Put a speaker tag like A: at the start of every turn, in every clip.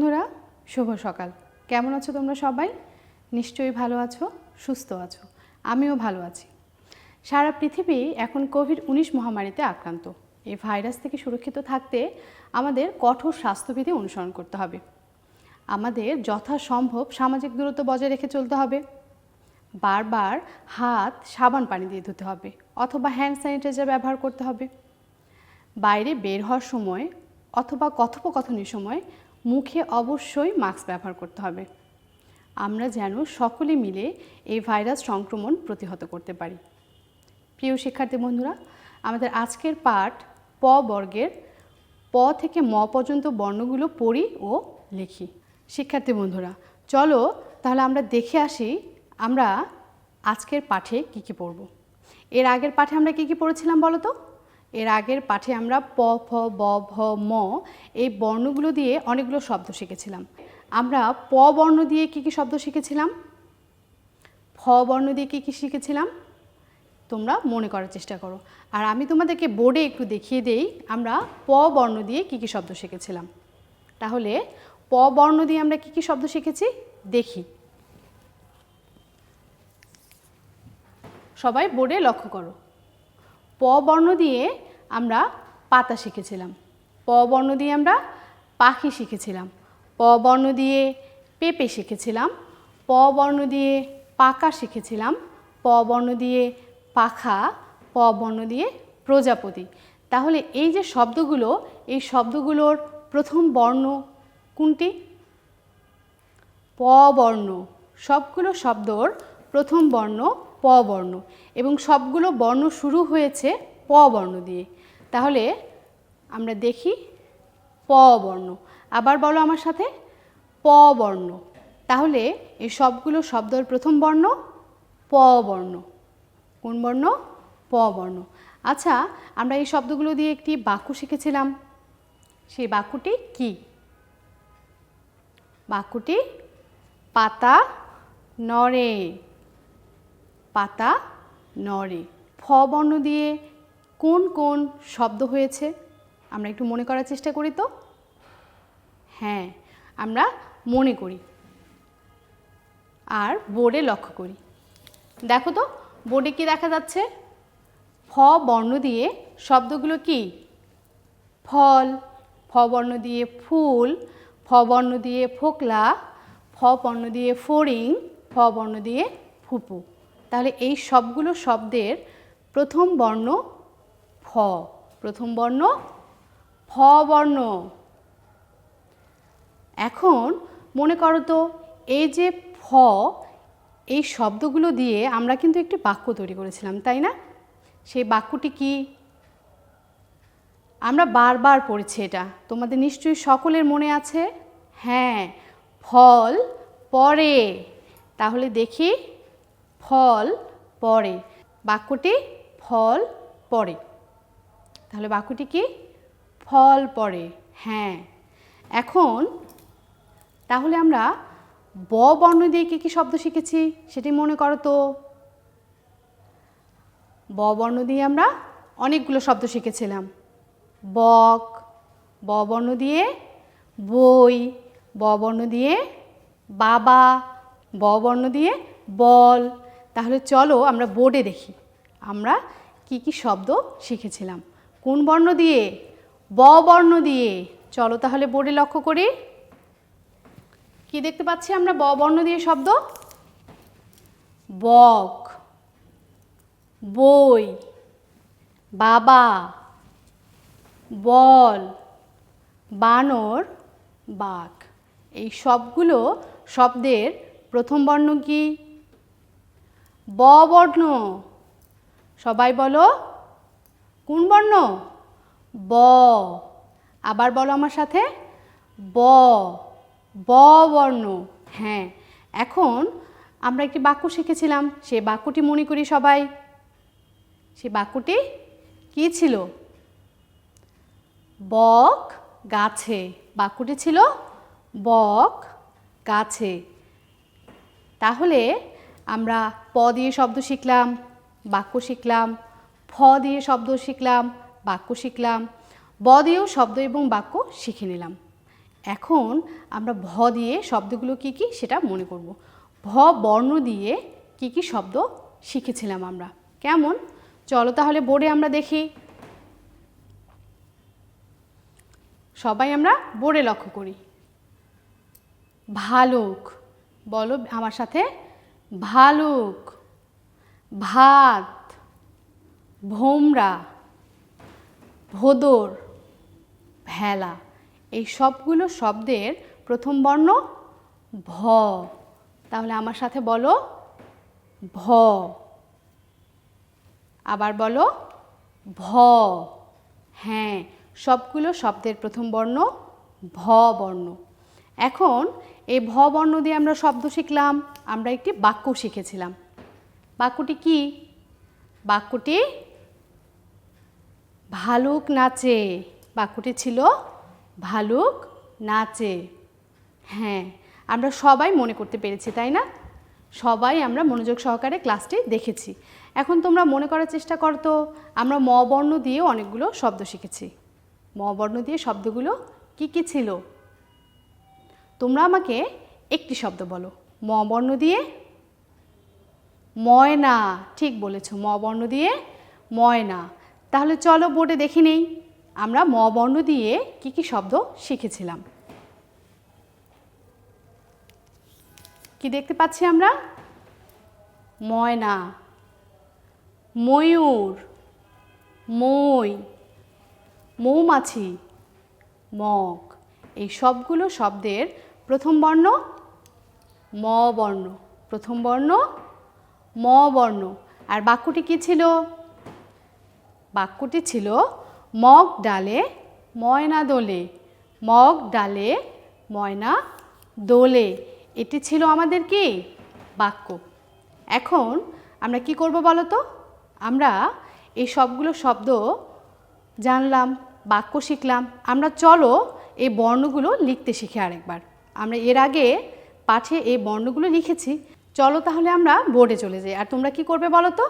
A: বন্ধুরা, শুভ সকাল। কেমন আছো তোমরা সবাই? নিশ্চয়ই ভালো আছো, সুস্থ আছো। আমিও ভালো আছি। সারা পৃথিবী এখন কোভিড উনিশ মহামারীতে আক্রান্ত। এই ভাইরাস থেকে সুরক্ষিত থাকতে আমাদের কঠোর স্বাস্থ্যবিধি অনুসরণ করতে হবে। আমাদের যথাসম্ভব সামাজিক দূরত্ব বজায় রেখে চলতে হবে। বারবার হাত সাবান পানি দিয়ে ধুতে হবে অথবা হ্যান্ড স্যানিটাইজার ব্যবহার করতে হবে। বাইরে বের হওয়ার সময় অথবা কথোপকথনের সময় মুখে অবশ্যই মাস্ক ব্যবহার করতে হবে। আমরা যেন সকলে মিলে এই ভাইরাস সংক্রমণ প্রতিহত করতে পারি। প্রিয় শিক্ষার্থী বন্ধুরা, আমাদের আজকের পাঠ প বর্গের প থেকে ম পর্যন্ত বর্ণগুলো পড়ি ও লিখি। শিক্ষার্থী বন্ধুরা, চলো তাহলে আমরা দেখে আসি আমরা আজকের পাঠে কি কি পড়ব। এর আগের পাঠে আমরা কি কি পড়েছিলাম বলো তো? এর আগের পাঠে আমরা প, ফ, ব, ভ, ম এই বর্ণগুলো দিয়ে অনেকগুলো শব্দ শিখেছিলাম। আমরা প বর্ণ দিয়ে কি কি শব্দ শিখেছিলাম? ফ বর্ণ দিয়ে কি কি শিখেছিলাম? তোমরা মনে করার চেষ্টা করো। আর আমি তোমাদেরকে বোর্ডে একটু দেখিয়ে দেই, আমরা প বর্ণ দিয়ে কি কি শব্দ শিখেছিলাম। তাহলে প বর্ণ দিয়ে আমরা কি কি শব্দ শিখেছি? দেখি। সবাই বোর্ডে লক্ষ্য করো। প বর্ণ দিয়ে আমরা পাতা শিখেছিলাম। প বর্ণ দিয়ে আমরা পাখি শিখেছিলাম। প বর্ণ দিয়ে পেঁপে শিখেছিলাম। প বর্ণ দিয়ে পাকা শিখেছিলাম। প বর্ণ দিয়ে পাখা, প বর্ণ দিয়ে প্রজাপতি। তাহলে এই যে শব্দগুলো, এই শব্দগুলোর প্রথম বর্ণ কোনটি? প বর্ণ। সবগুলো শব্দর প্রথম বর্ণ প বর্ণ এবং সবগুলো বর্ণ শুরু হয়েছে প বর্ণ দিয়ে। তাহলে আমরা দেখি প বর্ণ। আবার বলো আমার সাথে, প বর্ণ। তাহলে এই সবগুলো শব্দের প্রথম বর্ণ প বর্ণ। কোন বর্ণ? প বর্ণ। আচ্ছা আমরা এই শব্দগুলো দিয়ে একটি বাক্য শিখেছিলাম। সেই বাক্যটি কি? বাক্যটি, পাতা নড়ে। পাতা নড়ে। ফ বর্ণ দিয়ে কোন কোন শব্দ হয়েছে? আমরা একটু মনে করার চেষ্টা করি তো? হ্যাঁ আমরা মনে করি। আর বোর্ডে লক্ষ্য করি। দেখো তো, বোর্ডে কি দেখা যাচ্ছে? ফ বর্ণ দিয়ে শব্দগুলো কি? ফল, ফ বর্ণ দিয়ে ফুল, ফ বর্ণ দিয়ে ফোকলা, ফ বর্ণ দিয়ে ফড়িং, ফ বর্ণ দিয়ে ফুপু। তাহলে এই সবগুলো শব্দের প্রথম বর্ণ ফ। প্রথম বর্ণ ফ বর্ণ। এখন মনে করো তো, এই যে ফ, এই শব্দগুলো দিয়ে আমরা কিন্তু একটি বাক্য তৈরি করেছিলাম, তাই না? সেই বাক্যটি কি? আমরা বারবার পড়েছি এটা। তোমাদের নিশ্চয়ই সকলের মনে আছে? হ্যাঁ ফল পরে তাহলে দেখি ফল পরে বাক্যটি ফল পরে তাহলে বাক্যটি কি? ফল পরে হ্যাঁ। এখন তাহলে আমরা ব বর্ণ দিয়ে কী কী শব্দ শিখেছি সেটি মনে করো তো। ব বর্ণ দিয়ে আমরা অনেকগুলো শব্দ শিখেছিলাম। বক, ব বর্ণ দিয়ে বই, ব বর্ণ দিয়ে বাবা, ব বর্ণ দিয়ে বল তাহলে চলো আমরা বোর্ডে দেখি। আমরা কি কি শব্দ শিখেছিলাম। কোন বর্ণ দিয়ে? ব বর্ণ দিয়ে। চলো তাহলে বোর্ডে লক্ষ্য করি। কি দেখতে পাচ্ছি আমরা? ব বর্ণ দিয়ে শব্দ? বক, বই, বাবা, বল, বানর, বাঘ। এই সবগুলো শব্দের প্রথম বর্ণ কি? ব বর্ণ। সবাই বলো, কোন বর্ণ? ব। আবার বলো আমার সাথে, ব। ব বর্ণ। হ্যাঁ এখন আমরা একটি বাক্য শিখেছিলাম সেই বাক্যটি মনে করি সবাই। সে বাক্যটি কি ছিল? বক গাছে। বাক্যটি ছিল বক গাছে। তাহলে আমরা প দিয়ে শব্দ শিখলাম, বাক্য শিখলাম, ফ দিয়ে শব্দ শিখলাম, বাক্য শিখলাম, ব দিয়েও শব্দ এবং বাক্য শিখে নিলাম। এখন আমরা ভ দিয়ে শব্দগুলো কি কি সেটা মনে করব। ভ বর্ণ দিয়ে কি কি শব্দ শিখেছিলাম আমরা। কেমন? চলো তাহলে বোর্ডে আমরা দেখি। সবাই আমরা বোর্ডে লক্ষ্য করি। ভালুক। বলো আমার সাথে ভালুক, ভাত, ভোমরা, ভোদর, ভেলা, এই সবগুলো শব্দের প্রথম বর্ণ ভ। তাহলে আমার সাথে বলো ভ। আবার বলো ভ। হ্যাঁ সবগুলো শব্দের প্রথম বর্ণ ভ বর্ণ। এখন এই ভ বর্ণ দিয়ে আমরা শব্দ শিখলাম, আমরা একটি বাক্য শিখেছিলাম। বাক্যটি কি? বাক্যটি ভালুক নাচে। বাক্যটি ছিল ভালুক নাচে। হ্যাঁ আমরা সবাই মনে করতে পেরেছি, তাই না? সবাই আমরা মনোযোগ সহকারে ক্লাসটি দেখেছি। এখন তোমরা মনে করার চেষ্টা করতো আমরা ম বর্ণ দিয়েও অনেকগুলো শব্দ শিখেছি। ম বর্ণ দিয়ে শব্দগুলো কি কি ছিল? তোমরা আমাকে একটি শব্দ বলো। ম বর্ণ দিয়ে? ময়না, ঠিক বলেছ ম বর্ণ দিয়ে ময়না। তাহলে চলো বোর্ডে দেখে নেই, আমরা ম বর্ণ দিয়ে কি কি শব্দ শিখেছিলাম। কি দেখতে পাচ্ছি আমরা? ময়না, ময়ূর, মই, মৌমাছি, মগ। এই সবগুলো শব্দের প্রথম বর্ণ, ম বর্ণ। প্রথম বর্ণ, ম বর্ণ। আর বাক্যটি কি ছিল? বাক্যটি ছিল, মগ ডালে ময়না দোলে। মগ ডালে ময়না দোলে। এটি ছিল আমাদের কি? বাক্য। এখন আমরা কি করব বলো তো আমরা এই সবগুলো শব্দ জানলাম, বাক্য শিখলাম। আমরা চলো এই বর্ণগুলো লিখতে শিখি আরেকবার। আমরা এর আগে পাঠে এই বর্ণগুলো লিখেছি। চলো তাহলে আমরা বোর্ডে চলে যাই। আর তোমরা কি করবে বলো তো?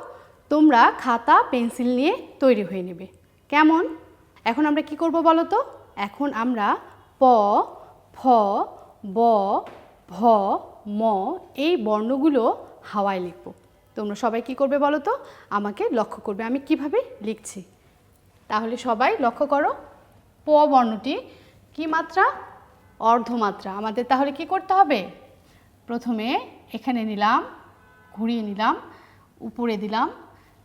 A: তোমরা খাতা, পেন্সিল নিয়ে তৈরি হয়ে নেবে। কেমন? এখন আমরা কি করব বলো তো? এখন আমরা প, ফ, ব, ভ, ম এই বর্ণগুলো হাওয়ায় লিখব। তোমরা সবাই কি করবে বলো তো? আমাকে লক্ষ্য করবে। আমি কীভাবে লিখছি? তাহলে সবাই লক্ষ্য করো। প বর্ণটি কি মাত্রা? অর্ধমাত্রা। আমাদের তাহলে কি করতে হবে? প্রথমে এখানে নিলাম, ঘুরিয়ে নিলাম, উপরে দিলাম।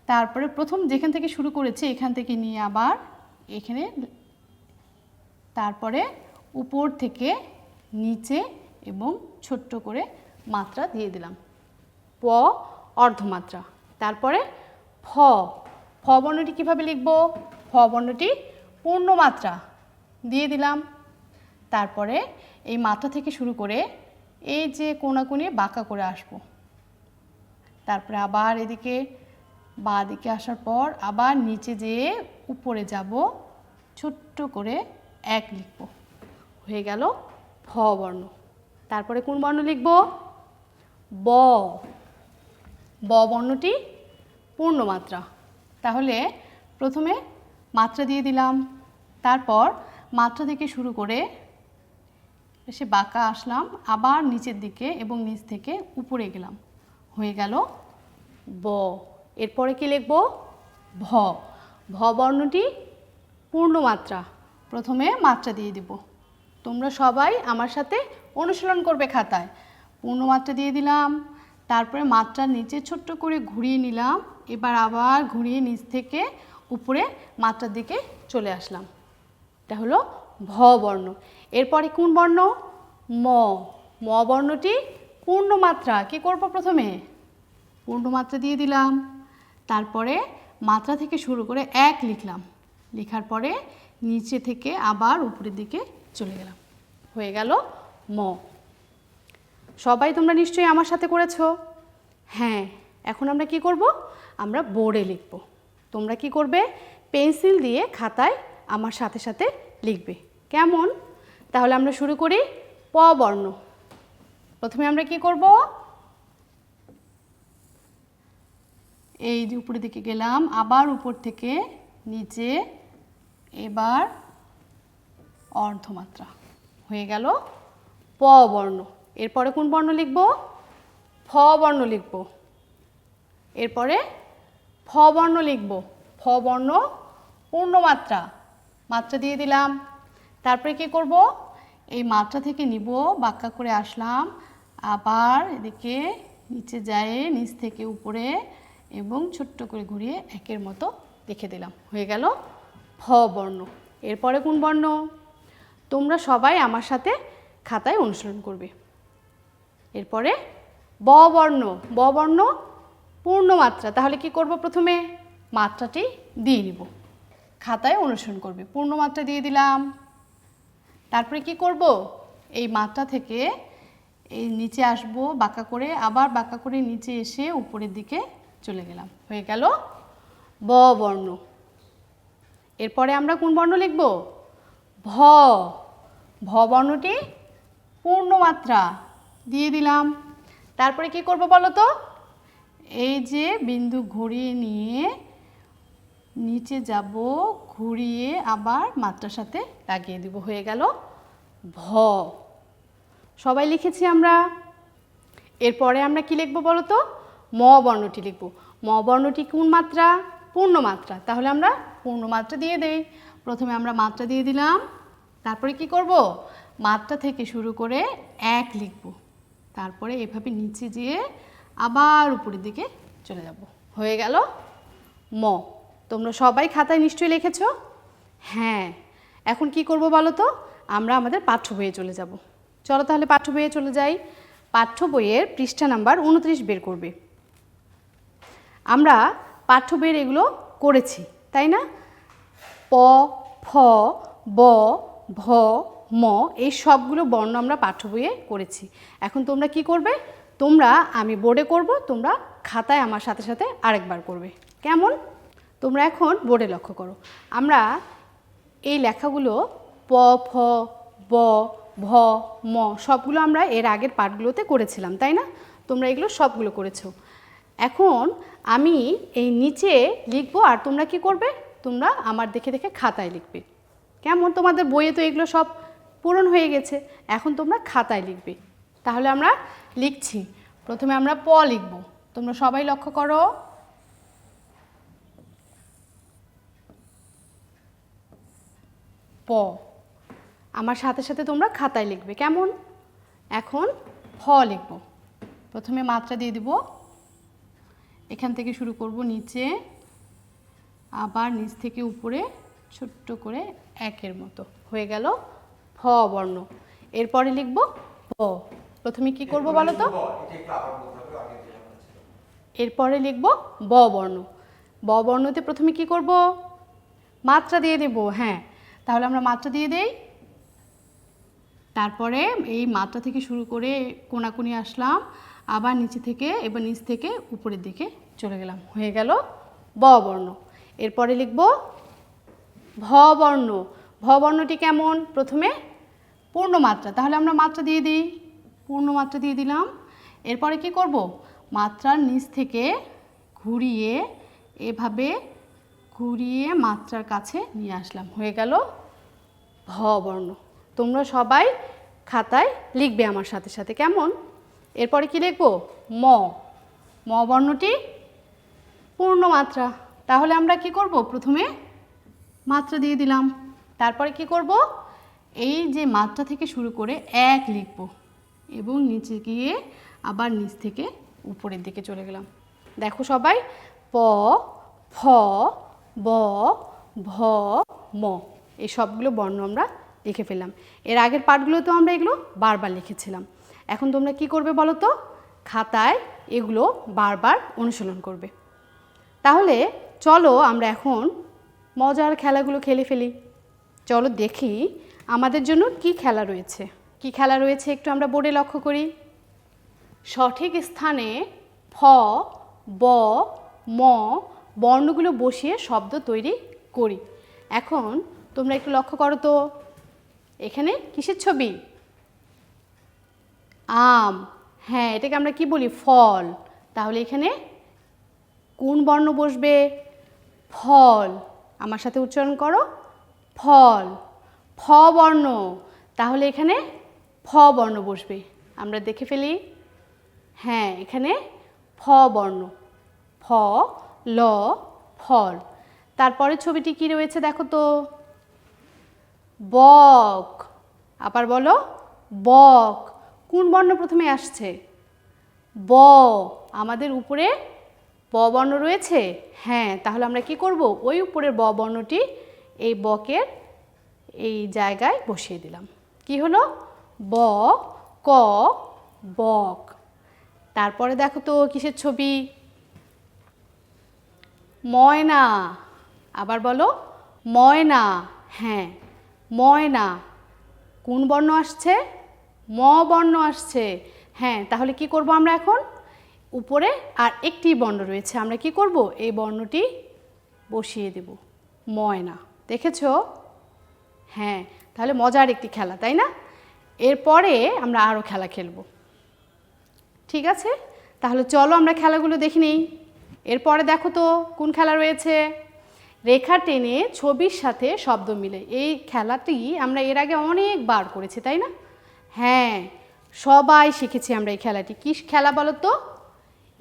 A: তারপরে প্রথম যেখান থেকে শুরু করেছি, এখান থেকে নিয়ে আবার এখানে তারপরে উপর থেকে নিচে এবং ছোট্ট করে মাত্রা দিয়ে দিলাম। প অর্ধমাত্রা। তারপরে ফ। ফ বর্ণটি কীভাবে লিখব? ফ বর্ণটি পূর্ণমাত্রা। দিয়ে দিলাম। তারপরে এই মাথা থেকে শুরু করে এই যে কোনাকুনি বাঁকা করে আসব। তারপরে আবার এদিকে বা দিকে আসার পর আবার নিচে যেয়ে উপরে যাব, ছোট্ট করে এক লিখব। হয়ে গেল ফ বর্ণ। তারপরে কোন বর্ণ লিখব? ব। ব বর্ণটি পূর্ণমাত্রা। তাহলে প্রথমে মাত্রা দিয়ে দিলাম। তারপর মাত্রা থেকে শুরু করে এসে বাঁকা আসলাম, আবার নিচের দিকে এবং নিচ থেকে উপরে গেলাম। হয়ে গেল ব। এরপরে কি লিখব? ভ। ভ বর্ণটি পূর্ণমাত্রা। প্রথমে মাত্রা দিয়ে দিব। তোমরা সবাই আমার সাথে অনুশীলন করবে খাতায়। পূর্ণমাত্রা দিয়ে দিলাম, তারপরে মাত্রার নিচে ছোট্ট করে ঘুরিয়ে নিলাম, এবার আবার ঘুরিয়ে নিচ থেকে উপরে মাত্রার দিকে চলে আসলাম। এটা হলো ভ বর্ণ। এরপরে কোন বর্ণ? ম। ম বর্ণটি পূর্ণমাত্রা। কি করব প্রথমে? পূর্ণমাত্রা দিয়ে দিলাম। তারপরে মাত্রা থেকে শুরু করে এক লিখলাম। লেখার পরে নিচে থেকে আবার উপরের দিকে চলে গেলাম। হয়ে গেল ম। সবাই তোমরা নিশ্চয়ই আমার সাথে করেছ? হ্যাঁ। এখন আমরা কি করব? আমরা বোর্ডে লিখব। তোমরা কি করবে? পেন্সিল দিয়ে খাতায় আমার সাথে সাথে লিখবে। কেমন? তাহলে আমরা শুরু করি প বর্ণ। প্রথমে আমরা কি করব? এই যে উপরের দিকে গেলাম, আবার উপর থেকে নিচে এবার অর্ধমাত্রা হয়ে গেল প বর্ণ। এরপরে কোন বর্ণ লিখব? ফ বর্ণ লিখব। এরপরে ফ বর্ণ লিখব। ফ বর্ণ পূর্ণমাত্রা। মাত্রা দিয়ে দিলাম। তারপরে কি করব? এই মাত্রা থেকে নিব বাক্কা করে আসলাম, আবার এদিকে নিচে যায়, নিচ থেকে উপরে, এবং ছোট্ট করে ঘুরিয়ে একের মতো লিখে দিলাম। হয়ে গেল ফ বর্ণ। এরপরে কোন বর্ণ? তোমরা সবাই আমার সাথে খাতায় অনুসরণ করবে। এরপরে ব বর্ণ। ব বর্ণ পূর্ণমাত্রা তাহলে কি করব প্রথমে? মাত্রাটি দিয়ে নিব। খাতায় অনুসরণ করবে। পূর্ণমাত্রা দিয়ে দিলাম। তারপরে কি করব? এই মাত্রা থেকে এই নিচে আসব, বাঁকা করে, আবার বাঁকা করে নিচে এসে উপরের দিকে চলে গেলাম। হয়ে গেল ব বর্ণ। এরপরে আমরা কোন বর্ণ লিখব? ভ। ভ বর্ণটি পূর্ণ মাত্রা দিয়ে দিলাম। তারপরে কি করব বলো তো? এই যে বিন্দু ঘুরিয়ে নিয়ে নিচে যাব, ঘুরিয়ে আবার মাত্রার সাথে লাগিয়ে দিব। হয়ে গেল ভ। সবাই লিখেছি আমরা। এরপরে আমরা কি লিখব বলো তো ম বর্ণটি লিখব। ম বর্ণটি কোন মাত্রা? পূর্ণ মাত্রা। তাহলে আমরা পূর্ণ মাত্রা দিয়ে দেই। প্রথমে আমরা মাত্রা দিয়ে দিলাম। তারপরে কি করব? মাত্রা থেকে শুরু করে এক লিখব। তারপরে এভাবে নিচে যেয়ে আবার উপরের দিকে চলে যাব। হয়ে গেল ম। তোমরা সবাই খাতায় নিশ্চয়ই লিখেছ? হ্যাঁ। এখন কি করব বলো তো? আমরা আমাদের পাঠ্য বইয়ে চলে যাব। চলো তাহলে পাঠ্য বইয়ে চলে যাই। পাঠ্য বইয়ের পৃষ্ঠা নাম্বার উনত্রিশ বের করবে। আমরা পাঠ্য বইয়ের এগুলো করেছি, তাই না? প, ফ, ব, ভ, ম, এই সবগুলো বর্ণ আমরা পাঠ্য বইয়ে করেছি। এখন তোমরা কি করবে? তোমরা আমি বোর্ডে করব, তোমরা খাতায় আমার সাথে সাথে আরেকবার করবে। কেমন? তোমরা এখন বোর্ডে লক্ষ্য করো। আমরা এই লেখাগুলো প, ফ, ব, ভ, ম সবগুলো আমরা এর আগের পাঠগুলোতে করেছিলাম, তাই না? তোমরা এগুলো সবগুলো করেছ। এখন আমি এই নিচে লিখব, আর তোমরা কি করবে? তোমরা আমার দেখে দেখে খাতায় লিখবে। কেমন? তোমাদের বইয়ে তো এগুলো সব পূরণ হয়ে গেছে। এখন তোমরা খাতায় লিখবে। তাহলে আমরা লিখছি। প্রথমে আমরা প লিখব। তোমরা সবাই লক্ষ্য করো। আমার সাথে সাথে তোমরা খাতায় লিখবে। কেমন? এখন ফ লিখব। প্রথমে মাত্রা দিয়ে দিব। এখান থেকে শুরু করব নিচে। আবার নিচ থেকে উপরে ছোট্ট করে একের মতো। হয়ে গেল ফ বর্ণ। এরপরে লিখব প প্রথমে কি করব বলো তো? এরপরে লিখব ব বর্ণ। ব বর্ণতে প্রথমে কি করব? মাত্রা দিয়ে দেব হ্যাঁ। তাহলে আমরা মাত্রা দিয়ে দেই। তারপরে এই মাত্রা থেকে শুরু করে কোনাকুনি আসলাম। আবার নিচে থেকে, এবার নিচ থেকে উপরের দিকে চলে গেলাম। হয়ে গেল ব বর্ণ। এরপরে লিখব ভ বর্ণ। ভ বর্ণটি কেমন? প্রথমে পূর্ণ মাত্রা। তাহলে আমরা মাত্রা দিয়ে দিই। পূর্ণ মাত্রা দিয়ে দিলাম। এরপরে কি করব? মাত্রার নিচ থেকে ঘুরিয়ে এভাবে ঘুরিয়ে মাত্রার কাছে নিয়ে আসলাম। হয়ে গেল ভ বর্ণ তোমরা সবাই খাতায় লিখবে আমার সাথে সাথে, কেমন? এরপরে কি লিখব? ম। ম বর্ণটি পূর্ণ মাত্রা। তাহলে আমরা কি করব? প্রথমে মাত্রা দিয়ে দিলাম। তারপরে কি করব? এই যে মাত্রা থেকে শুরু করে এক লিখব এবং নিচে গিয়ে আবার নিচ থেকে উপরের দিকে চলে গেলাম। দেখো সবাই, প, ফ ব, ভ, ম। এই সবগুলো বর্ণ আমরা লিখে ফেললাম। এর আগের পাঠগুলোতেও আমরা এগুলো বারবার লিখেছিলাম। এখন তোমরা কি করবে বলো তো? খাতায় এগুলো বারবার অনুশীলন করবে। তাহলে চলো আমরা এখন মজার খেলাগুলো খেলে ফেলি। চলো দেখি আমাদের জন্য কি খেলা রয়েছে। কি খেলা রয়েছে একটু আমরা বোর্ডে লক্ষ্য করি। সঠিক স্থানে ফ, ব, ম বর্ণগুলো বসিয়ে শব্দ তৈরি করি। এখন তোমরা একটু লক্ষ্য করো তো। এখানে কিসের ছবি? আম। হ্যাঁ এটাকে আমরা কি বলি? ফল। তাহলে এখানে কোন বর্ণ বসবে? ফল। আমার সাথে উচ্চারণ করো। ফল। ফ বর্ণ। তাহলে এখানে ফ বর্ণ বসবে। আমরা দেখে ফেলি। হ্যাঁ এখানে ফ বর্ণ। ফ ল, ফল। তারপরে ছবিটি কি রয়েছে দেখো তো? বক। আবার বলো, বক। কোন বর্ণ প্রথমে আসছে? ব। আমাদের উপরে ব বর্ণ রয়েছে? হ্যাঁ তাহলে আমরা কি করব? ওই উপরের ব বর্ণটি এই বকের এই জায়গায় বসিয়ে দিলাম। কি হলো? ব, ক, বক। তারপরে দেখো তো কিসের ছবি? ময়না। আবার বলো, ময়না। হ্যাঁ ময়না। কোন বর্ণ আসছে? ম বর্ণ আসছে। হ্যাঁ তাহলে কি করব আমরা এখন? উপরে আর একটি বর্ণ রয়েছে। আমরা কি করব? এই বর্ণটি বসিয়ে দেব। ময়না। দেখেছ? হ্যাঁ তাহলে মজার একটি খেলা, তাই না? এরপরে আমরা আরও খেলা খেলব। ঠিক আছে? তাহলে চলো আমরা খেলাগুলো দেখে নিই। এরপরে দেখো তো, কোন খেলা রয়েছে? রেখা টেনে ছবির সাথে শব্দ মিলে। এই খেলাটি আমরা এর আগে অনেকবার করেছি, তাই না? হ্যাঁ সবাই শিখেছি আমরা এই খেলাটি। কী খেলা বলো তো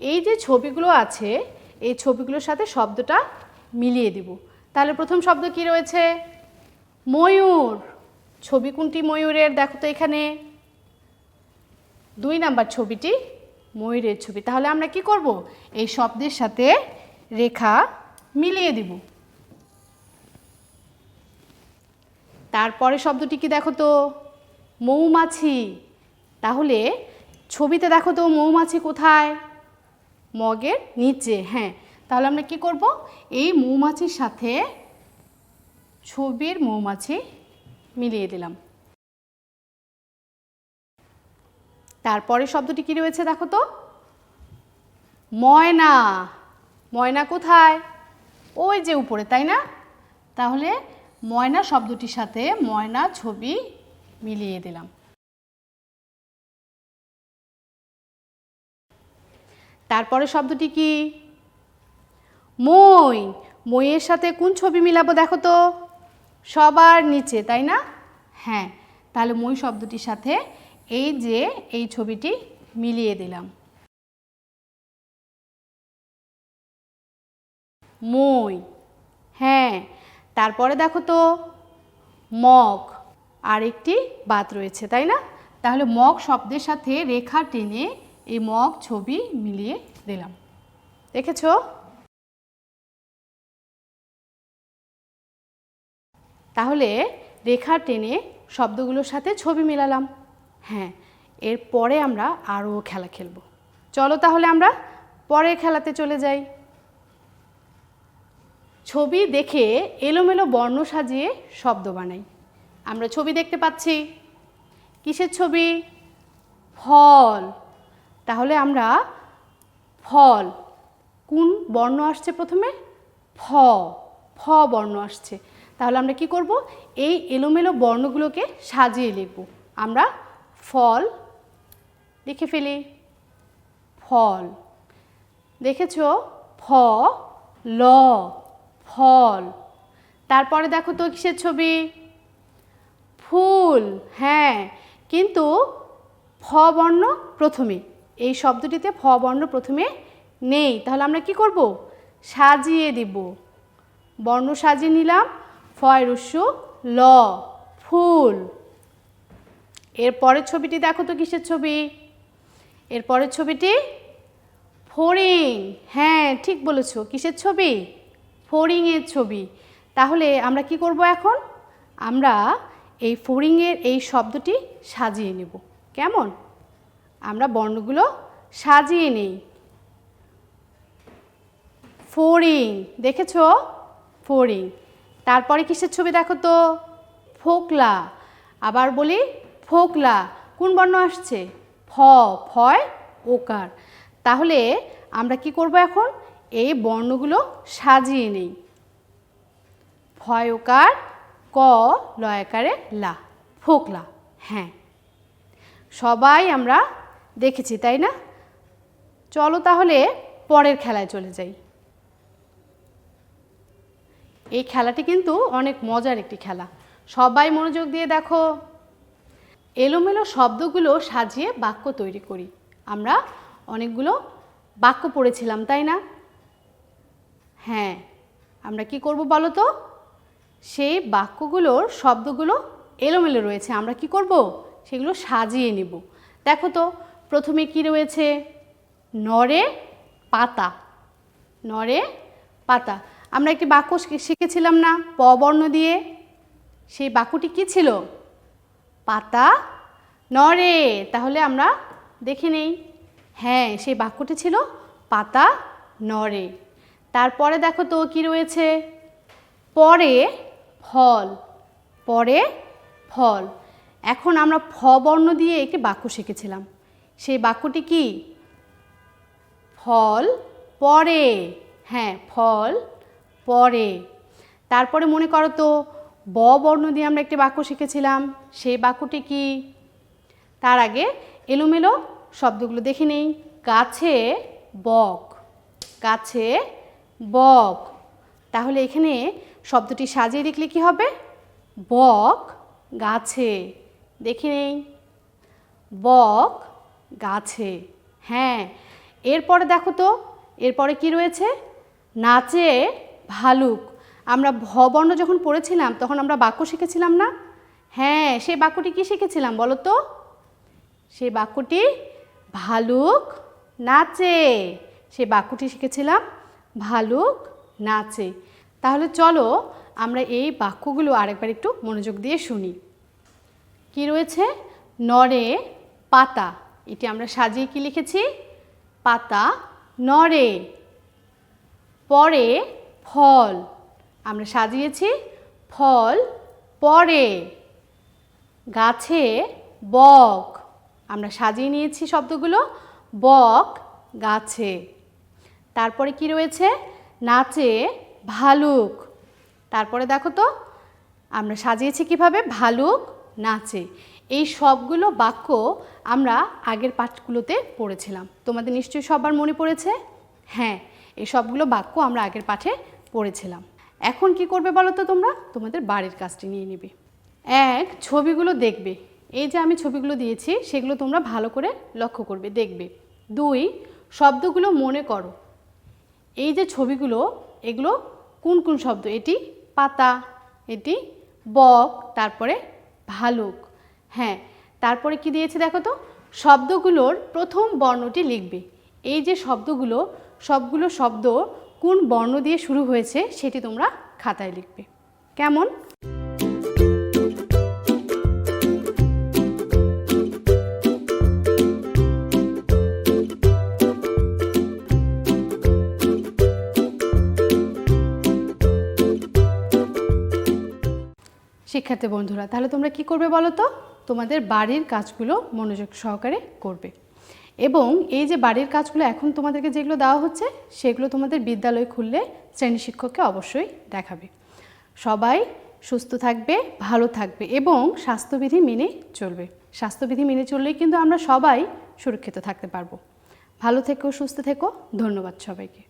A: এই যে ছবিগুলো আছে, এই ছবিগুলোর সাথে শব্দটা মিলিয়ে দিব। তাহলে প্রথম শব্দ কি রয়েছে? ময়ূর। ছবি কোনটি ময়ূরের? দেখো তো এখানে। দুই নাম্বার ছবিটি। ময়ূরের ছবি। তাহলে আমরা কি করব? এই শব্দের সাথে রেখা মিলিয়ে দিব। তারপরে শব্দটি কি দেখো তো? মৌমাছি। তাহলে ছবিতে দেখো তো মৌমাছি কোথায়? মগের নিচে হ্যাঁ। তাহলে আমরা কি করব? এই মৌমাছির সাথে ছবির মৌমাছি মিলিয়ে দিলাম। তারপরে শব্দটি কি রয়েছে দেখো তো? ময়না। ময়না কোথায়? ওই যে উপরে, তাই না? তাহলে ময়না শব্দটির সাথে ময়না ছবি মিলিয়ে দিলাম। তারপরে শব্দটি কি? মই। মইয়ের সাথে কোন ছবি মিলাবো দেখো তো? সবার নিচে, তাই না? হ্যাঁ তাহলে মই শব্দটির সাথে এই যে এই ছবিটি মিলিয়ে দিলাম। মই। হ্যাঁ তারপরে দেখো তো, মগ। আরেকটি বাত রয়েছে, তাই না? তাহলে মগ শব্দের সাথে রেখা টেনে এই মগ ছবি মিলিয়ে দিলাম। দেখেছ? তাহলে রেখা টেনে শব্দগুলোর সাথে ছবি মেলালাম। হ্যাঁ এরপরে আমরা আরও খেলা খেলব। চলো তাহলে আমরা পরে খেলাতে চলে যাই। ছবি দেখে এলোমেলো বর্ণ সাজিয়ে শব্দ বানাই। আমরা ছবি দেখতে পাচ্ছি। কিসের ছবি? ফল। তাহলে আমরা ফল। কোন বর্ণ আসছে প্রথমে? ফ। ফ বর্ণ আসছে। তাহলে আমরা কি করব? এই এলোমেলো বর্ণগুলোকে সাজিয়ে লিখব। আমরা ফল, লিখে ফেলি, ফল। দেখেছ? ফ, ল, ফল। তারপরে দেখো তো কিসের ছবি? ফুল হ্যাঁ। কিন্তু ফ বর্ণ প্রথমে। এই শব্দটিতে ফ বর্ণ প্রথমে নেই। তাহলে আমরা কি করব? সাজিয়ে দিব। বর্ণ সাজিয়ে নিলাম। ফয় রস্যু ল, ফুল। এরপরের ছবিটি দেখো তো কিসের ছবি? এরপরের ছবিটি? ফড়িং হ্যাঁ ঠিক বলেছ। কিসের ছবি? ফড়িংয়ের ছবি। তাহলে আমরা কি করব এখন? আমরা এই ফড়িংয়ের এই শব্দটি সাজিয়ে নেব। কেমন? আমরা বর্ণগুলো সাজিয়ে নেই। ফোরিং। দেখেছ? ফোরিং। তারপরে কিসের ছবি দেখো তো? ফোকলা। আবার বলি ফোকলা, কোন বর্ণ আসছে? ফ, ফয়, ওকার। তাহলে আমরা কি করব এখন? এই বর্ণগুলো সাজিয়ে নেই। ফয় ওকার, ক লয়াকারে লা, ফোকলা হ্যাঁ। সবাই আমরা দেখেছি, তাই না? চলো তাহলে পরের খেলায় চলে যাই। এই খেলাটি কিন্তু অনেক মজার একটি খেলা। সবাই মনোযোগ দিয়ে দেখো। এলোমেলো শব্দগুলো সাজিয়ে বাক্য তৈরি করি। আমরা অনেকগুলো বাক্য পড়েছিলাম, তাই না? হ্যাঁ আমরা কি করব বলো তো? সেই বাক্যগুলোর শব্দগুলো এলোমেলো রয়েছে, আমরা কি করব? সেগুলো সাজিয়ে নিব। দেখো তো, প্রথমে কি রয়েছে? নরে পাতা। নরে পাতা। আমরা একটি বাক্য শিখেছিলাম না? প বর্ণ দিয়ে। সেই বাক্যটি কি ছিল? পাতা নড়ে। তাহলে আমরা দেখে নেই। হ্যাঁ সেই বাক্যটি ছিল পাতা নড়ে। তারপরে দেখো তো কি রয়েছে? পরে ফল পরে ফল। এখন আমরা ফ বর্ণ দিয়ে একটি বাক্য শিখেছিলাম। সেই বাক্যটি কি? ফল পরে। হ্যাঁ ফল পরে। তারপরে মনে করো তো ব বর্ণ দিয়ে আমরা একটি বাক্য শিখেছিলাম। সেই বাক্যটি কি? তার আগে এলোমেলো শব্দগুলো দেখে নেই। গাছে বক গাছে বক। তাহলে এখানে শব্দটি সাজিয়ে লিখলে কি হবে? বক, গাছে। দেখে নেই। বক, গাছে। হ্যাঁ এরপরে দেখো তো, এরপরে কি রয়েছে? নাচে ভালুক। আমরা ভবর্ণ যখন পড়েছিলাম, তখন আমরা বাক্য শিখেছিলাম না? হ্যাঁ সেই বাক্যটি কি শিখেছিলাম বলো তো? সেই বাক্যটি ভালুক নাচে। সেই বাক্যটি শিখেছিলাম ভালুক নাচে। তাহলে চলো আমরা এই বাক্যগুলো আরেকবার একটু মনোযোগ দিয়ে শুনি। কি রয়েছে? নরে পাতা। এটি আমরা সাজিয়ে কি লিখেছি? পাতা নরে পরে ফল। আমরা সাজিয়েছি ফল পরে, গাছে বক। আমরা সাজিয়ে নিয়েছি শব্দগুলো, বক, গাছে। তারপরে কি রয়েছে? নাচে ভালুক। তারপরে দেখো তো, আমরা সাজিয়েছি কীভাবে? ভালুক, নাচে। এই সবগুলো বাক্য আমরা আগের পাঠগুলোতে পড়েছিলাম। তোমাদের নিশ্চয়ই সবার মনে পড়েছে? হ্যাঁ এই সবগুলো বাক্য আমরা আগের পাঠে পড়েছিলাম। এখন কি করবে বলো তো তোমরা? তোমাদের বাড়ির কাজটি নিয়ে নেবে। এক, ছবিগুলো দেখবে। এই যে আমি ছবিগুলো দিয়েছি, সেগুলো তোমরা ভালো করে লক্ষ্য করবে, দেখবে। দুই, শব্দগুলো মনে করো। এই যে ছবিগুলো, এগুলো কোন কোন শব্দ? এটি পাতা, এটি বক, তারপরে ভালুক। হ্যাঁ তারপরে কি দিয়েছে দেখো তো? শব্দগুলোর প্রথম বর্ণটি লিখবে। এই যে শব্দগুলো, সবগুলো শব্দ কোন বর্ণ দিয়ে শুরু হয়েছে সেটি তোমরা খাতায় লিখবে। কেমন? শিক্ষার্থী বন্ধুরা, তাহলে তোমরা কি করবে বলো তো? তোমাদের বাড়ির কাজগুলো মনোযোগ সহকারে করবে। এবং এই যে বাড়ির কাজগুলো এখন তোমাদেরকে যেগুলো দেওয়া হচ্ছে, সেগুলো তোমাদের বিদ্যালয় খুললে শ্রেণি শিক্ষককে অবশ্যই দেখাবে। সবাই সুস্থ থাকবে, ভালো থাকবে এবং স্বাস্থ্যবিধি মেনে চলবে। স্বাস্থ্যবিধি মেনে চললেই কিন্তু আমরা সবাই সুরক্ষিত থাকতে পারব। ভালো থেকো, সুস্থ থেকো, ধন্যবাদ সবাইকে।